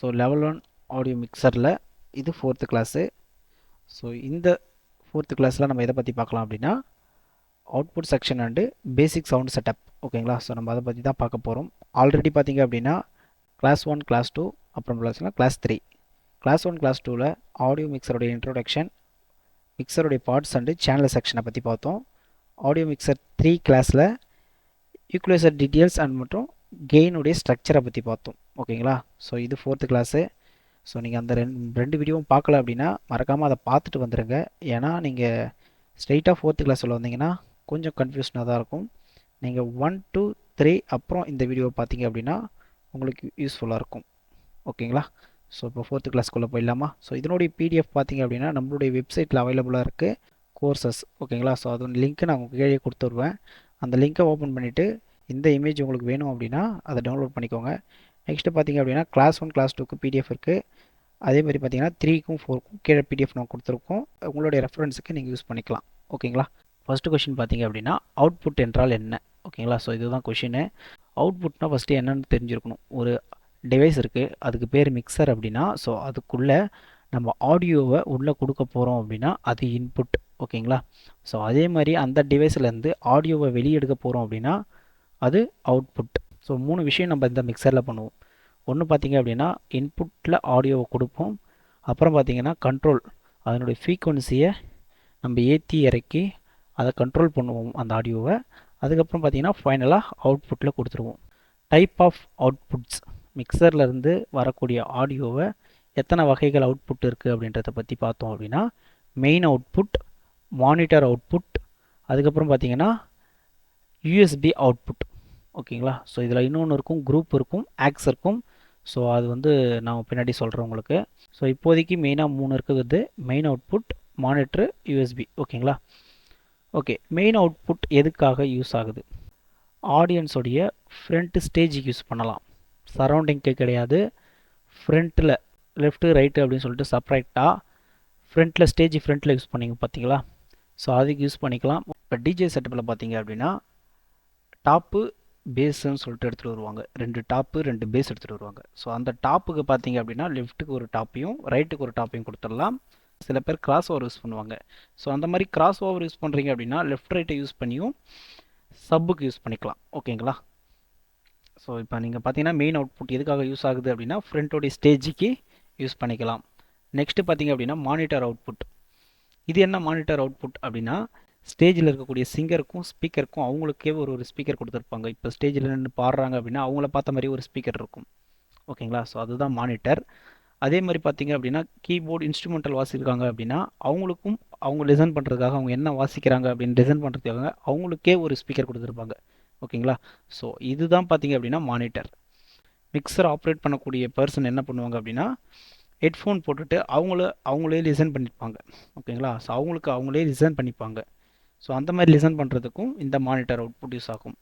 So level one audio மிக்சரில் இது fourth class so இந்த ஃபோர்த்து கிளாஸில் நம்ம எதை பற்றி பார்க்கலாம் அப்படின்னா output section and basic sound setup ஓகேங்களா ஸோ நம்ம அதை பற்றி தான் பார்க்க போகிறோம் ஆல்ரெடி பார்த்திங்க அப்படின்னா கிளாஸ் ஒன் கிளாஸ் டூ அப்புறம் பார்த்தீங்கன்னா class three class one class டூவில் ஆடியோ மிக்சருடைய இன்ட்ரோடக்ஷன் மிக்சருடைய பார்ட்ஸ் அண்டு சேனல் செக்ஷனை பற்றி பார்த்தோம். ஆடியோ மிக்சர் த்ரீ கிளாஸில் ஈக்குவலைசர் டீட்டெயில்ஸ் அண்ட் மற்றும் கெயினுடைய ஸ்ட்ரக்சரை பற்றி பார்த்தோம். ஓகேங்களா? ஸோ இது ஃபோர்த்து கிளாஸு ஸோ நீங்கள் அந்த ரெண்டு ரெண்டு வீடியோவும் பார்க்கல அப்படின்னா மறக்காமல் அதை பார்த்துட்டு வந்துடுங்க ஏன்னா நீங்கள் ஸ்ட்ரெயிட்டாக ஃபோர்த்து கிளாஸில் வந்தீங்கன்னா கொஞ்சம் கன்ஃபியூஷனாக தான் இருக்கும். நீங்கள் ஒன் டூ த்ரீ அப்புறம் இந்த வீடியோவை பார்த்தீங்க அப்படின்னா உங்களுக்கு யூஸ்ஃபுல்லாக இருக்கும். ஓகேங்களா? ஸோ இப்போ ஃபோர்த்து கிளாஸ்க்குள்ளே போயிடலாமா? ஸோ இதனுடைய பிடிஎஃப் பார்த்தீங்க அப்படின்னா நம்மளுடைய வெப்சைட்டில் அவைலபிளாக இருக்குது கோர்சஸ் ஓகேங்களா? ஸோ அது லிங்க்கு நான் உங்களுக்கு கீழே கொடுத்துருவேன். அந்த லிங்க்கை ஓப்பன் பண்ணிவிட்டு இந்த இமேஜ் உங்களுக்கு வேணும் அப்படின்னா அதை டவுன்லோட் பண்ணிக்கோங்க. நெக்ஸ்ட்டு பார்த்தீங்க அப்படின்னா கிளாஸ் ஒன் கிளாஸ் டூக்கு பிடிஎஃப் இருக்குது அதே மாதிரி பார்த்தீங்கன்னா த்ரீக்கும் ஃபோருக்கும் கீழே பிடிஎஃப் நான் கொடுத்துருக்கோம். உங்களுடைய ரெஃபரன்ஸுக்கு நீங்கள் யூஸ் பண்ணிக்கலாம். ஓகேங்களா ஃபஸ்ட்டு கொஷின் பார்த்தீங்க அப்படின்னா அவுட்புட் என்றால் என்ன? ஓகேங்களா ஸோ இதுதான் கொஷினு அவுட்புட்னா ஃபஸ்ட்டு என்னென்னு தெரிஞ்சிருக்கணும். ஒரு டிவைஸ் இருக்குது அதுக்கு பேர் மிக்சர் அப்படின்னா ஸோ அதுக்குள்ளே நம்ம ஆடியோவை உள்ளே கொடுக்க போகிறோம் அப்படின்னா அது இன்புட் ஓகேங்களா ஸோ அதே மாதிரி அந்த டிவைஸ்லேருந்து ஆடியோவை வெளியெடுக்க போகிறோம் அப்படின்னா அது அவுட்புட் ஸோ மூணு விஷயம் நம்ம இந்த மிக்சரில் பண்ணுவோம். ஒன்று பார்த்திங்க அப்படின்னா இன்புட்டில் ஆடியோவை கொடுப்போம். அப்புறம் பார்த்திங்கன்னா கண்ட்ரோல் அதனுடைய ஃப்ரீக்குவன்சியை நம்ம ஏற்றி இறக்கி அதை கண்ட்ரோல் பண்ணுவோம் அந்த ஆடியோவை அதுக்கப்புறம் பார்த்திங்கன்னா ஃபைனலாக அவுட்புட்டில் கொடுத்துருவோம். டைப் ஆஃப் அவுட்புட்ஸ் மிக்சர்லேருந்து வரக்கூடிய ஆடியோவை எத்தனை வகைகள் அவுட்புட் இருக்குது அப்படின்றத பற்றி பார்த்தோம் அப்படின்னா மெயின் அவுட்புட் மானிட்டர் அவுட்புட் அதுக்கப்புறம் பார்த்திங்கன்னா யூஎஸ்பி அவுட்புட் ஓகேங்களா ஸோ இதில் இன்னொன்று இருக்கும் குரூப் இருக்கும் ஆக்ஸ் இருக்கும். ஸோ அது வந்து நான் பின்னாடி சொல்கிறேன் உங்களுக்கு. ஸோ இப்போதைக்கு மெயினாக மூணு இருக்குது மெயின் அவுட்புட் மானிட்ரு யூஎஸ்பி ஓகேங்களா ஓகே மெயின் அவுட்புட் எதுக்காக யூஸ் ஆகுது? ஆடியன்ஸோடைய ஃப்ரண்ட் ஸ்டேஜுக்கு யூஸ் பண்ணலாம். சரௌண்டிங்க்கு கிடையாது. ஃப்ரண்ட்டில் லெஃப்ட்டு ரைட்டு அப்படின்னு சொல்லிட்டு செப்பரேட்டாக ஃப்ரண்ட்டில் ஸ்டேஜ் ஃப்ரண்ட்டில் யூஸ் பண்ணிங்க பார்த்தீங்களா ஸோ அதுக்கு யூஸ் பண்ணிக்கலாம். இப்போ டிஜே செட்டப்பில் பார்த்தீங்க அப்படின்னா டாப்பு பேஸுன்னு சொல்லிட்டு எடுத்துகிட்டு வருவாங்க. ரெண்டு டாப்பு ரெண்டு பேஸ் எடுத்துகிட்டு வருவாங்க. ஸோ அந்த டாப்புக்கு பார்த்தீங்க அப்படின்னா லெஃப்ட்டுக்கு ஒரு டாப்பையும் ரைட்டுக்கு ஒரு டாப்பையும் கொடுத்துடலாம். சில பேர் கிராஸ் ஓவர் யூஸ் பண்ணுவாங்க. ஸோ அந்த மாதிரி கிராஸ் ஓவர் யூஸ் பண்ணுறீங்க அப்படின்னா லெஃப்ட் ரைட்டை யூஸ் பண்ணியும் சப்புக்கு யூஸ் பண்ணிக்கலாம். ஓகேங்களா ஸோ இப்போ நீங்கள் பார்த்தீங்கன்னா மெயின் அவுட்புட் எதுக்காக யூஸ் ஆகுது அப்படின்னா ஃப்ரண்ட்டோடைய ஸ்டேஜுக்கு யூஸ் பண்ணிக்கலாம். நெக்ஸ்ட்டு பார்த்தீங்க அப்படின்னா மானிட்டர் அவுட்புட் இது என்ன மானிட்டர் அவுட்புட் அப்படின்னா ஸ்டேஜில் இருக்கக்கூடிய சிங்கருக்கும் ஸ்பீக்கருக்கும் அவங்களுக்கே ஒரு ஒரு ஸ்பீக்கர் கொடுத்துருப்பாங்க. இப்போ ஸ்டேஜில் நின்று பாடுறாங்க அப்படின்னா அவங்கள பார்த்த மாதிரி ஒரு ஸ்பீக்கர் இருக்கும். ஓகேங்களா? ஸோ அதுதான் மானிட்டர் அதே மாதிரி பார்த்தீங்க அப்படின்னா கீபோர்டு இன்ஸ்ட்ருமெண்டல் வாசிக்கிறாங்க அப்படின்னா அவங்களுக்கும் அவங்க டிசைன் பண்ணுறதுக்காக அவங்க என்ன வாசிக்கிறாங்க அப்படின்னு டிசைன் பண்ணுறதுக்காக அவங்களுக்கே ஒரு ஸ்பீக்கர் கொடுத்துருப்பாங்க. ஓகேங்களா? ஸோ இதுதான் பார்த்தீங்க அப்படின்னா மானிட்டர் மிக்சர் ஆப்ரேட் பண்ணக்கூடிய பர்சன் என்ன பண்ணுவாங்க அப்படின்னா ஹெட்ஃபோன் போட்டுட்டு அவங்கள அவங்களே டிசைன் பண்ணிப்பாங்க. ஓகேங்களா? ஸோ அவங்களுக்கு அவங்களே டிசைன் பண்ணிப்பாங்க. ஸோ அந்த மாதிரி லிசன் பண்ணுறதுக்கும் இந்த மானிட்டர் அவுட்புட் யூஸ் ஆகும்.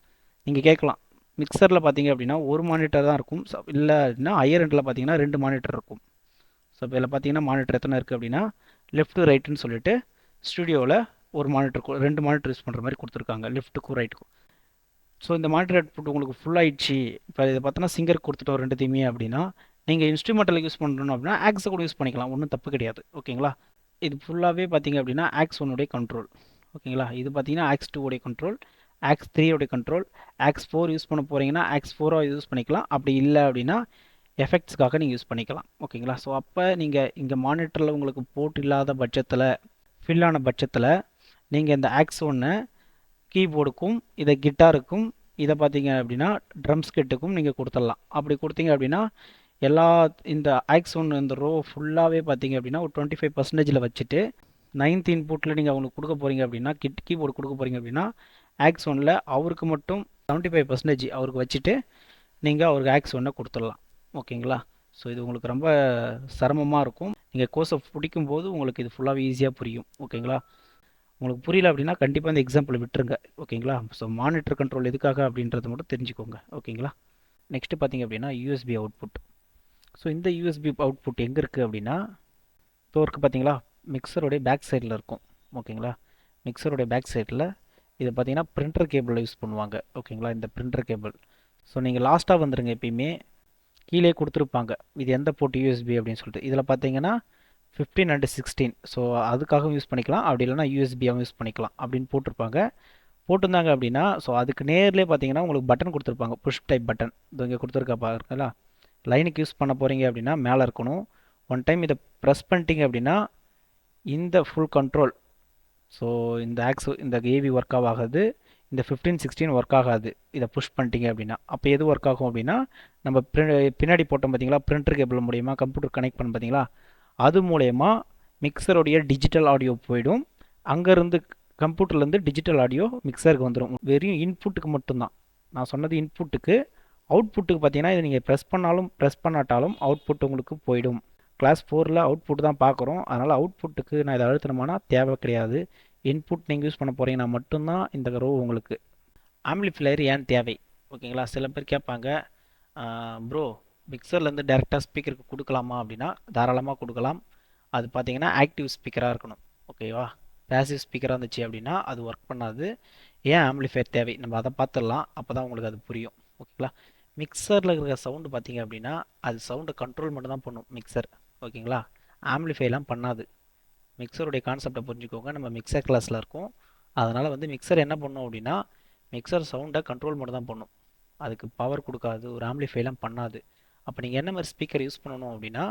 நீங்கள் கேட்கலாம். மிக்சரில் பார்த்தீங்க அப்படின்னா ஒரு மானிட்டர் தான் இருக்கும். ஸோ இல்லை அப்படின்னா ஹையர் எண்டில் பார்த்தீங்கன்னா ரெண்டு மானிட்டர் இருக்கும். ஸோ இப்போ இதில் பார்த்தீங்கன்னா மானிட்டர் எத்தனை இருக்குது அப்படின்னா லெஃப்ட்டு ரைட்டுன்னு சொல்லிட்டு ஸ்டுடியோவில் ஒரு மானிட்டர் ரெண்டு மானிட்டர் யூஸ் பண்ணுற மாதிரி கொடுத்துருக்காங்க. லெஃப்ட்டுக்கும் ரைட்டுக்கும் ஸோ இந்த மானிட்டர் அவுட்புட் உங்களுக்கு ஃபுல் ஆயிடுச்சு. இப்போ இதை பார்த்தோன்னா சிங்கர் கொடுத்துட்டோம் ரெண்டுத்தையுமே அப்படின்னா நீங்கள் இன்ஸ்ட்ருமெண்டல் யூஸ் பண்ணணும் அப்படின்னா ஆக்ஸை கூட யூஸ் பண்ணிக்கலாம். ஒன்றும் தப்பு கிடையாது. ஓகேங்களா இது ஃபுல்லாகவே பார்த்தீங்க அப்படின்னா ஆக்ஸ் ஒன்னுடைய கண்ட்ரோல் ஓகேங்களா? இது பார்த்தீங்கன்னா ஆக்ஸ் டூ உடைய கண்ட்ரோல் ஆக்ஸ் த்ரீ உடைய கண்ட்ரோல் ஆக்ஸ் ஃபோர் யூஸ் பண்ண போகிறீங்கன்னா ஆக்ஸ் ஃபோராக யூஸ் பண்ணிக்கலாம். அப்படி இல்லை அப்படின்னா எஃபெக்ட்ஸ்க்காக நீங்கள் யூஸ் பண்ணிக்கலாம். ஓகேங்களா? ஸோ அப்போ நீங்கள் இங்கே மானிட்டரில் உங்களுக்கு போட்டு இல்லாத பட்சத்தில் ஃபில்லான பட்சத்தில் நீங்கள் இந்த ஆக்ஸ் ஒன்று கீபோர்டுக்கும் இதை கிட்டாருக்கும் இதை பார்த்தீங்க அப்படின்னா ட்ரம்ஸ் கிட்டுக்கும் நீங்கள் கொடுத்துடலாம். அப்படி கொடுத்தீங்க அப்படின்னா எல்லா இந்த ஆக்ஸ் ஒன்று இந்த ரோ ஃபுல்லாகவே பார்த்தீங்க அப்படின்னா ஒரு டுவெண்ட்டி ஃபைவ் பர்சன்டேஜில் வச்சுட்டு நைன்த் இன்புட்டில் நீங்கள் அவங்களுக்கு கொடுக்க போகிறீங்க அப்படின்னா கிட் கீபோர்டு கொடுக்க போகிறீங்க அப்படின்னா ஆக்ஸ் ஒனில் அவருக்கு மட்டும் செவன்ட்டி ஃபைவ் பர்சன்டேஜ் அவருக்கு வச்சுட்டு நீங்கள் அவருக்கு ஆக்ஸ் ஒன்றை கொடுத்துடலாம். ஓகேங்களா? ஸோ இது உங்களுக்கு ரொம்ப சிரமமாக இருக்கும். நீங்கள் கோர்ஸை பிடிக்கும் போது உங்களுக்கு இது ஃபுல்லாகவே ஈஸியாக புரியும். ஓகேங்களா? உங்களுக்கு புரியல அப்படின்னா கண்டிப்பாக இந்த எக்ஸாம்பிள் விட்டுருங்க. ஓகேங்களா? ஸோ மானிட்டர் கண்ட்ரோல் எதுக்காக அப்படின்றத மட்டும் தெரிஞ்சுக்கோங்க. ஓகேங்களா? நெக்ஸ்ட்டு பார்த்தீங்க அப்படின்னா யூஎஸ்பி அவுட்புட் ஸோ இந்த யூஎஸ்பி அவுட்புட் எங்கே இருக்குது அப்படின்னா இப்போ இருக்குது பார்த்தீங்களா? மிக்சருடைய பேக் சைடில் இருக்கும். ஓகேங்களா? மிக்சருடைய பேக் சைடில் இதை பார்த்தீங்கன்னா பிரிண்டர் கேபிளில் யூஸ் பண்ணுவாங்க. ஓகேங்களா? இந்த பிரிண்டர் கேபிள் ஸோ நீங்கள் லாஸ்ட்டாக வந்துடுங்க எப்பயுமே. கீழே கொடுத்துருப்பாங்க. இது எந்த போர்ட் யூஎஸ்பி அப்படின்னு சொல்லிட்டு. இதில் பார்த்தீங்கன்னா ஃபிஃப்டீன் அண்டு சிக்ஸ்டீன் ஸோ அதுக்காகவும் யூஸ் பண்ணிக்கலாம். அப்படி இல்லைனா யூஎஸ்பியாகவும் யூஸ் பண்ணிக்கலாம் அப்படின்னு போட்டிருப்பாங்க. போட்டிருந்தாங்க அப்படின்னா ஸோ அதுக்கு நேர்லேயே பார்த்தீங்கன்னா உங்களுக்கு பட்டன் கொடுத்துருப்பாங்க. புஷ் டைப் பட்டன் இது இங்கே கொடுத்துருக்கா பாருங்களா? லைனுக்கு யூஸ் பண்ண போகிறீங்க அப்படின்னா மேலே இருக்கணும். ஒன் டைம் இதை ப்ரெஸ் பண்ணிட்டீங்க அப்படின்னா இந்த ஃபுல் கண்ட்ரோல் ஸோ இந்த ஆக்ஸ் இந்த ஏவி ஒர்க் ஆகாது. இந்த ஃபிஃப்டீன் சிக்ஸ்டீன் ஒர்க் ஆகாது. இதை புஷ் பண்ணிட்டீங்க அப்படின்னா. அப்போ எது ஒர்க் ஆகும் அப்படின்னா நம்ம பின்னாடி போட்டோம் பார்த்தீங்களா பிரிண்டர் கேபிள் மூலயமா கம்ப்யூட்டர் கனெக்ட் பண்ண பார்த்தீங்களா அது மூலயமா மிக்சருடைய டிஜிட்டல் ஆடியோ போயிடும். அங்கேருந்து கம்ப்யூட்டர்லேருந்து டிஜிட்டல் ஆடியோ மிக்சருக்கு வந்துடும் வெறும் இன்புட்டுக்கு மட்டும்தான். நான் சொன்னது இன்புட்டுக்கு அவுட்புட்டுக்கு பார்த்தீங்கன்னா இதை நீங்கள் ப்ரெஸ் பண்ணாலும் ப்ரெஸ் பண்ணாட்டாலும் அவுட்புட் உங்களுக்கு போயிடும். கிளாஸ் ஃபோரில் அவுட்புட் தான் பார்க்குறோம். அதனால் அவுட்புட்டுக்கு நான் இதை அழுத்தணுமானா தேவை கிடையாது. இன்புட் நீங்கள் யூஸ் பண்ண போகிறீங்கன்னா மட்டும்தான் இந்த ரோ உங்களுக்கு ஆம்பிளிஃபிளையர் ஏன் தேவை? ஓகேங்களா சில பேர் கேட்பாங்க ப்ரோ மிக்சர்லேருந்து டேரெக்டாக ஸ்பீக்கருக்கு கொடுக்கலாமா? அப்படின்னா தாராளமாக கொடுக்கலாம். அது பார்த்தீங்கன்னா ஆக்டிவ் ஸ்பீக்கராக இருக்கணும். ஓகேவா பேசிவ் ஸ்பீக்கராக இருந்துச்சு அப்படின்னா அது ஒர்க் பண்ணாது. ஏன் ஆம்பிளிஃபையர் தேவை? நம்ம அதை பார்த்துடலாம். அப்போ தான் உங்களுக்கு அது புரியும். ஓகேங்களா மிக்சரில் இருக்கிற சவுண்டு பார்த்தீங்க அப்படின்னா அது சவுண்டை கண்ட்ரோல் மட்டும் தான் பண்ணும் மிக்சர் ஓகேங்களா? ஆம்பிளிஃபைலாம் பண்ணாது. மிக்சருடைய கான்செப்டை புரிஞ்சுக்கோங்க. நம்ம மிக்சர் கிளாஸில் இருக்கோம். அதனால் வந்து மிக்சர் என்ன பண்ணும் அப்படின்னா மிக்சர் சவுண்டை கண்ட்ரோல் மட்டும் தான் பண்ணும். அதுக்கு பவர் கொடுக்காது ஒரு ஆம்பிளிஃபைலாம் பண்ணாது. அப்போ நீங்கள் என்ன மாதிரி ஸ்பீக்கர் யூஸ் பண்ணணும் அப்படின்னா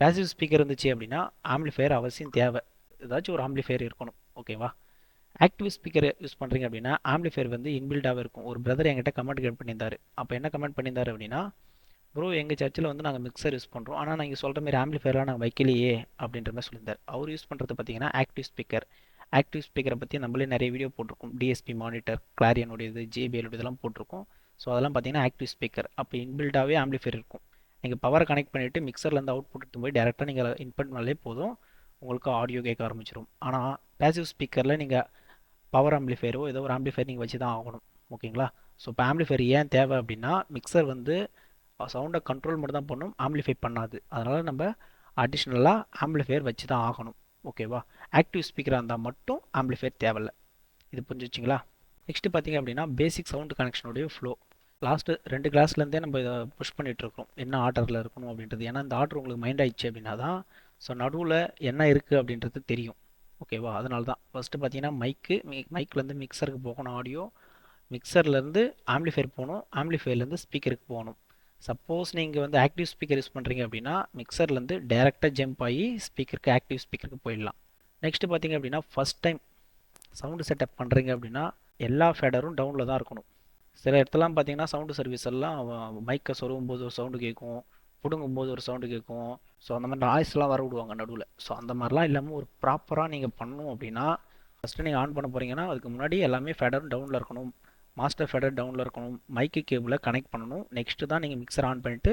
பேசிவ் ஸ்பீக்கர் இருந்துச்சு அப்படின்னா ஆம்பிளிஃபையர் அவசியம் தேவை. ஏதாச்சும் ஒரு ஆம்பிளிஃபையர் இருக்கணும். ஓகேவா? ஆக்டிவ் ஸ்பீக்கர் யூஸ் பண்ணுறீங்க அப்படின்னா ஆம்பிளிஃபயர் வந்து இன்பில்டாகவே இருக்கும். ஒரு பிரதர் என்கிட்ட கமெண்ட் கேட் பண்ணியிருந்தார். அப்போ என்ன கமெண்ட் பண்ணியிருந்தார் அப்படின்னா ப்ரோ எங்கள் சர்ச்சில் வந்து நாங்கள் மிக்சர் யூஸ் பண்ணுறோம் ஆனால் நீங்கள் சொல்கிற மாதிரி ஆம்பிளிஃபயர்லாம் நாங்கள் வைக்கலையே அப்படின்ற மாதிரி சொல்லியிருந்தார். அவர் யூஸ் பண்ணுறது பார்த்தீங்கன்னா ஆக்டிவ் ஸ்பீக்கர் ஆக்டிவ் ஸ்பீக்கரை பற்றி நம்மளே நிறைய வீடியோ போட்டிருக்கோம். டிஎஸ்பி மானிட்டர் கிளாரியனுடையது ஜேபிஎல் இதெல்லாம் போட்டிருக்கோம். ஸோ அதெல்லாம் பார்த்தீங்கன்னா ஆக்டிவ் ஸ்பீக்கர் அப்போ இன்பில்டாகவே ஆம்பிளிஃபயர் இருக்கும். நீங்கள் பவரை கனெக்ட் பண்ணிவிட்டு மிக்சர்லேருந்து அவுட்புட் எடுத்து போய் டேரெக்டாக நீங்கள் இன்புட் பண்ணாலே போதும். உங்களுக்கு ஆடியோ கேட்க ஆரம்பிச்சிடும் ஆனால் பேசிவ் ஸ்பீக்கரில் நீங்கள் பவர் ஆம்பிளிஃபையரோ ஏதோ ஒரு ஆம்பிளிஃபையர் நீங்கள் வச்சு தான் ஆகணும் ஓகேங்களா ஸோ இப்போ ஆம்ப்ளிஃபையர் ஏன் தேவை அப்படின்னா மிக்சர் வந்து சவுண்டை கண்ட்ரோல் மட்டும் தான் பண்ணும் ஆம்ப்ளிஃபை பண்ணாது. அதனால் நம்ம அடிஷ்னலாக ஆம்ப்ளிஃபையர் வச்சு தான் ஆகணும். ஓகேவா ஆக்டிவ் ஸ்பீக்கராக இருந்தால் மட்டும் ஆம்ப்ளிஃபையர் தேவையில்ல. இது புரிஞ்சுச்சிங்களா நெக்ஸ்ட்டு பார்த்தீங்க அப்படின்னா பேசிக் சவுண்ட் கனெக்ஷனுடைய ஃப்ளோ லாஸ்ட்டு ரெண்டு கிளாஸ்லேருந்தே நம்ம இதை புஷ் பண்ணிகிட்ருக்கோம் என்ன ஆர்டரில் இருக்கணும் அப்படின்றது. ஏன்னா இந்த ஆர்டர் உங்களுக்கு மைண்ட் ஆயிடுச்சு அப்படின்னா தான் ஸோ நடுவில் என்ன இருக்குது அப்படின்றது தெரியும். ஓகேவா அதனால தான் ஃபஸ்ட்டு பார்த்தீங்கன்னா மைக்கு மைக்லேருந்து மிக்சருக்கு போகணும் ஆடியோ மிக்சர்லேருந்து ஆம்ப்ளிஃபையர் போகணும். ஆம்ப்ளிஃபையர்லேருந்து ஸ்பீக்கருக்கு போகணும். சப்போஸ் நீங்கள் வந்து ஆக்டிவ் ஸ்பீக்கர் யூஸ் பண்ணுறீங்க அப்படின்னா மிக்சர்லேருந்து டேரெக்டாக ஜம்ப் ஆகி ஸ்பீக்கருக்கு ஆக்டிவ் ஸ்பீக்கருக்கு போயிடலாம். நெக்ஸ்ட்டு பார்த்தீங்க அப்படின்னா ஃபஸ்ட் டைம் சவுண்டு செட்டப் பண்ணுறீங்க அப்படின்னா எல்லா ஃபேடரும் டவுனில் தான் இருக்கணும். சில இடத்துலாம் பார்த்தீங்கன்னா சவுண்டு சர்வீஸ் எல்லாம் மைக்கை சொருகும் போது ஒரு சவுண்டு கேட்கும். பிடுங்கும் போது ஒரு சவுண்டு கேட்கும் ஸோ அந்த மாதிரி நாய்ஸ்லாம் வர விடுவாங்க நடுவில். ஸோ அந்த மாதிரிலாம் இல்லாமல் ஒரு ப்ராப்பராக நீங்கள் பண்ணணும் அப்படின்னா ஃபஸ்ட்டு நீங்கள் ஆன் பண்ண போகிறீங்கன்னா அதுக்கு முன்னாடி எல்லாமே ஃபெடர் டவுனில் இருக்கணும். மாஸ்டர் ஃபெடர் டவுனில் இருக்கணும். மைக்கு கேபிளை கனெக்ட் பண்ணணும். நெக்ஸ்ட்டு தான் நீங்கள் மிக்சர் ஆன் பண்ணிவிட்டு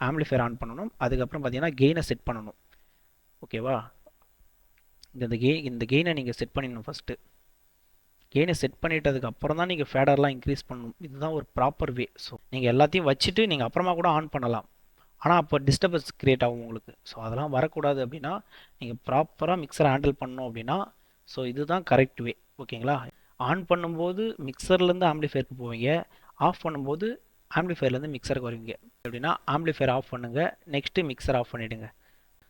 ஆம்பிளிஃபயர் ஆன் பண்ணணும். அதுக்கப்புறம் பார்த்தீங்கன்னா கெயினை செட் பண்ணணும். ஓகேவா இந்த கெயின் இந்த கெயினை நீங்கள் செட் பண்ணிடணும் ஃபஸ்ட்டு கெயினை செட் பண்ணிட்டதுக்கு அப்புறம் தான் நீங்கள் ஃபேடர்லாம் இன்க்ரீஸ் பண்ணணும். இதுதான் ஒரு ப்ராப்பர் வே ஸோ நீங்கள் எல்லாத்தையும் வச்சுட்டு நீங்கள் அப்புறமா கூட ஆன் பண்ணலாம். ஆனால் அப்போ டிஸ்டர்பன்ஸ் க்ரியேட் ஆகும் உங்களுக்கு. ஸோ அதெல்லாம் வரக்கூடாது அப்படின்னா நீங்கள் ப்ராப்பராக மிக்சரை ஹேண்டில் பண்ணோம் அப்படின்னா ஸோ இதுதான் கரெக்ட் வே ஓகேங்களா? ஆன் பண்ணும்போது மிக்சர்லேருந்து ஆம்ப்ளிஃபையருக்கு போவீங்க. ஆஃப் பண்ணும்போது ஆம்ப்ளிஃபையர்லேருந்து மிக்சருக்கு வருவீங்க. அப்படின்னா ஆம்ப்ளிஃபையர் ஆஃப் பண்ணுங்கள் நெக்ஸ்ட்டு மிக்சர் ஆஃப் பண்ணிவிடுங்க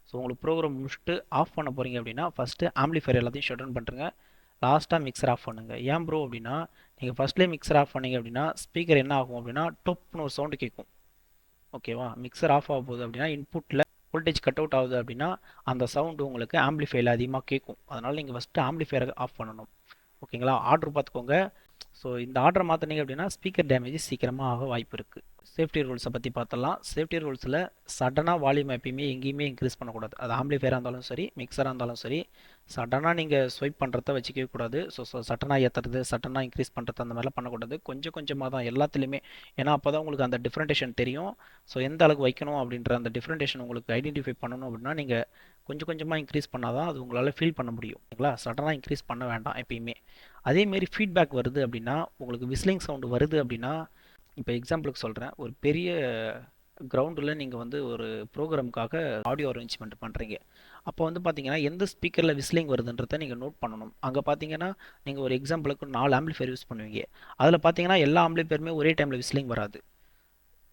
ஸோ உங்களுக்கு ப்ரோக்ராம் முடிச்சுட்டு ஆஃப் பண்ண போகிறீங்க அப்படின்னா ஃபஸ்ட்டு ஆம்ப்ளிஃபையர் எல்லாத்தையும் ஷட் டவுன் பண்ணுறங்க லாஸ்ட்டாக மிக்சர் ஆஃப் பண்ணுங்கள் ஏன் ப்ரோ அப்படின்னா நீங்கள் ஃபஸ்ட்லேயே மிக்சர் ஆஃப் பண்ணீங்க அப்படின்னா ஸ்பீக்கர் என்ன ஆகும் அப்படின்னா டொப்னு ஒரு சவுண்டு கேட்கும் ஓகேவா மிக்சர் ஆஃப் ஆக போகுது அப்படின்னா இன்புட்டில் வோல்டேஜ் கட் அவுட் ஆகுது அப்படின்னா அந்த சவுண்டு உங்களுக்கு ஆம்பிளிஃபைல அதிகமாக கேட்கும் அதனால் நீங்கள் ஃபஸ்ட்டு ஆம்பிளிஃபையரை ஆஃப் பண்ணணும். ஓகேங்களா ஆர்டர் பார்த்துக்கோங்க ஸோ இந்த ஆர்டரை மாற்றினீங்க அப்படின்னா ஸ்பீக்கர் டேமேஜ் சீக்கிரமாக ஆக வாய்ப்பு இருக்குது சேஃப்டி ரூல்ஸை பற்றி பார்த்தலாம் சேஃப்டி ரூல்ஸில் சடனாக வால்யூம் எப்பயுமே எங்கேயுமே இன்க்ரீஸ் பண்ணக்கூடாது. அது ஆம்ப்ளிஃபையராக இருந்தாலும் சரி மிக்சராக இருந்தாலும் சரி சடனாக நீங்கள் ஸ்வைப் பண்ணுறத வச்சுக்கவே கூடாது. ஸோ ஸோ சட்டனாக ஏற்றுறது சட்டனாக இன்க்ரீஸ் பண்ணுறது அந்த மாதிரிலாம் பண்ணக்கூடாது. கொஞ்சம் கொஞ்சமாக தான் எல்லாத்துலேயுமே ஏன்னா அப்போ தான் உங்களுக்கு அந்த டிஃப்ரெண்டேஷன் தெரியும். ஸோ எந்த அளவுக்கு வைக்கணும் அப்படின்ற அந்த டிஃப்ரெண்டேஷன் உங்களுக்கு ஐடென்டிஃபை பண்ணணும் அப்படின்னா நீங்கள் கொஞ்சம் கொஞ்சமாக இன்க்ரீஸ் பண்ணால் தான் அது உங்களால் ஃபீல் பண்ண முடியும். ஓகேங்களா? சடனாக இன்க்ரீஸ் பண்ண வேண்டாம் எப்பயுமே. அதேமாரி ஃபீட்பேக் வருது அப்படின்னா உங்களுக்கு விஸ்லிங் சவுண்டு வருது அப்படின்னா இப்போ எக்ஸாம்பிளுக்கு சொல்கிறேன் ஒரு பெரிய கிரவுண்டில் நீங்கள் வந்து ஒரு ப்ரோக்ராமுக்காக ஆடியோ அரேஞ்ச்மெண்ட் பண்ணுறீங்க அப்போ வந்து பார்த்தீங்கன்னா எந்த ஸ்பீக்கரில் விஸ்லிங் வருதுன்றதை நீங்கள் நோட் பண்ணணும். அங்கே பார்த்தீங்கன்னா நீங்கள் ஒரு எக்ஸாம்பிளுக்கு நாலு ஆம்பிளிஃபையர் யூஸ் பண்ணுவீங்க. அதில் பார்த்தீங்கன்னா எல்லா ஆம்பிளிஃபையருமே ஒரே டைமில் விஸ்லிங் வராது.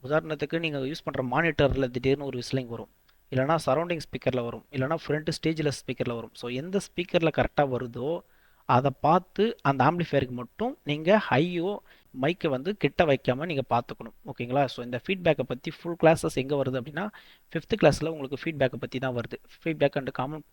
உதாரணத்துக்கு நீங்கள் யூஸ் பண்ணுற மானிட்டரில் திடீர்னு ஒரு விஸ்லிங் வரும். இல்லைனா சரௌண்டிங் ஸ்பீக்கரில் வரும் இல்லைனா ஃப்ரண்ட் ஸ்டேஜில் ஸ்பீக்கரில் வரும். ஸோ எந்த ஸ்பீக்கரில் கரெக்டாக வருதோ அதை பார்த்து அந்த ஆம்பிளிஃபயருக்கு மட்டும் நீங்கள் ஹையோ மைக்கை வந்து கிட்ட வைக்காமல் நீங்கள் பார்த்துக்கணும். ஓகேங்களா ஸோ இந்த ஃபீட்பேக்கை பற்றி ஃபுல் கிளாஸஸ் எங்கே வருது அப்படின்னா ஃபிஃப்த் கிளாஸில் உங்களுக்கு ஃபீட்பேக்கை பற்றி தான் வருது. Feedback and common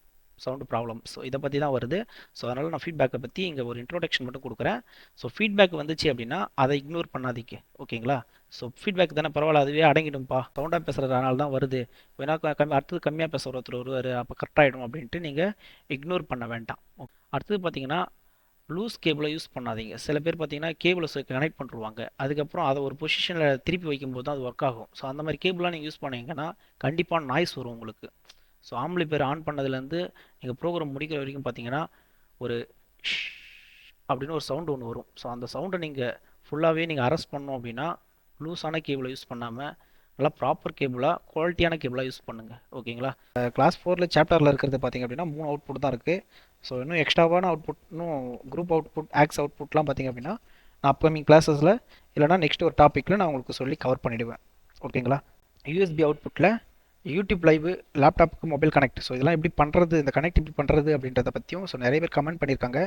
sound problem so இதை பற்றி தான் வருது. ஸோ அதனால் நான் ஃபீட்பேக்கை பற்றி இங்கே ஒரு இன்ட்ரோடக்ஷன் மட்டும் கொடுக்குறேன். ஸோ ஃபீட்பேக் வந்துச்சு அப்படின்னா அதை இக்னோர் பண்ணாதீங்க. ஓகேங்களா ஸோ ஃபீட்பேக் தானே பரவாயில்ல அதுவே அடங்கிடும்ப்பா சவுண்டாக பேசுகிறதுனால தான் வருது. வேணா கம்மி அடுத்தது கம்மியாக பேசுகிற ஒருத்தர் வருவார் அப்போ கரெக்டாகிடும் அப்படின்ட்டு நீங்கள் இக்னோர் பண்ண வேண்டாம். அடுத்தது பார்த்தீங்கன்னா லூஸ் கேபிளை யூஸ் பண்ணாதீங்க. சில பேர் பார்த்தீங்கன்னா கேபிளை கனெக்ட் பண்ணிருவாங்க. அதுக்கப்புறம் அதை ஒரு பொசிஷனில் திருப்பி வைக்கும்போது தான் அது ஒர்க் ஆகும். ஸோ அந்த மாதிரி கேபிளாக நீங்கள் யூஸ் பண்ணீங்கன்னா கண்டிப்பாக நாய்ஸ் வரும் உங்களுக்கு. ஸோ ஆம்பளை பேர் ஆன் பண்ணதுலேருந்து நீங்கள் ப்ரோக்ராம் முடிக்கிற வரைக்கும் பார்த்தீங்கன்னா ஒரு அப்படின்னு ஒரு சவுண்டு ஒன்று வரும். ஸோ அந்த சவுண்டை நீங்கள் ஃபுல்லாகவே நீங்கள் அரெஸ்ட் பண்ணோம் அப்படின்னா லூஸான கேபிளை யூஸ் பண்ணாமல் நல்லா ப்ராப்பர் கேபிளாக குவாலிட்டியான கேபிளாக யூஸ் பண்ணுங்கள் ஓகேங்களா? கிளாஸ் ஃபோரில் சாப்டரில் இருக்கிறது பார்த்திங்க அப்படின்னா மூணு அவுட்புட் தான் இருக்குது ஸோ இன்னும் எக்ஸ்ட்ராவான அவுட்புட் இன்னும் குரூப் அவுட்புட் ஆக்ஸ் அவுட்புட்லாம் பார்த்திங்க அப்படின்னா நான் அப்கமிங் கிளாஸஸில் இல்லைனா நெக்ஸ்ட் ஒரு டாப்பிக்கில் நான் உங்களுக்கு சொல்லி கவர் பண்ணிவிடுவேன் ஓகேங்களா? யூஎஸ்பி அவுட்புட்டில் யூடியூப் லைவ் லேப்டாப்புக்கு மொபைல் கனெக்ட் ஸோ இதெல்லாம் எப்படி பண்ணுறது இந்த கனெக்ட் எப்படி பண்ணுறது அப்படின்றத பற்றியும் ஸோ நிறைய பேர் கமெண்ட் பண்ணியிருக்காங்க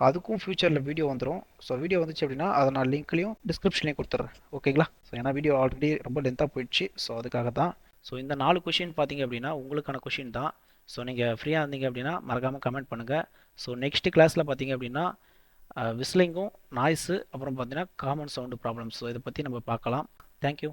அதுக்கும் ஃப்யூச்சரில் வீடியோ வந்துடும் ஸோ வீடியோ வந்துச்சு அப்படின்னா அதை நான் லிங்க்லையும் டிஸ்கிரிப்ஷன்லேயும் கொடுத்துட்றேன். ஓகேங்களா ஸோ ஏன்னா வீடியோ ஆல்ரெடி ரொம்ப லென்த்தாக போயிடுச்சு. ஸோ அதுக்காக தான் ஸோ இந்த நாலு கொஷின் பார்த்தீங்க அப்படின்னா உங்களுக்கான கொஷின் தான். ஸோ நீங்கள் ஃப்ரீயாக இருந்தீங்க அப்படின்னா மறக்காமல் கமெண்ட் பண்ணுங்கள் ஸோ நெக்ஸ்ட் கிளாஸில் பார்த்தீங்க அப்படின்னா விஸ்லிங்கும் நாய்ஸு அப்புறம் பார்த்தீங்கன்னா காமன் சவுண்டு ப்ராப்ளம்ஸ் ஸோ இதை பற்றி நம்ம பார்க்கலாம். தேங்க்யூ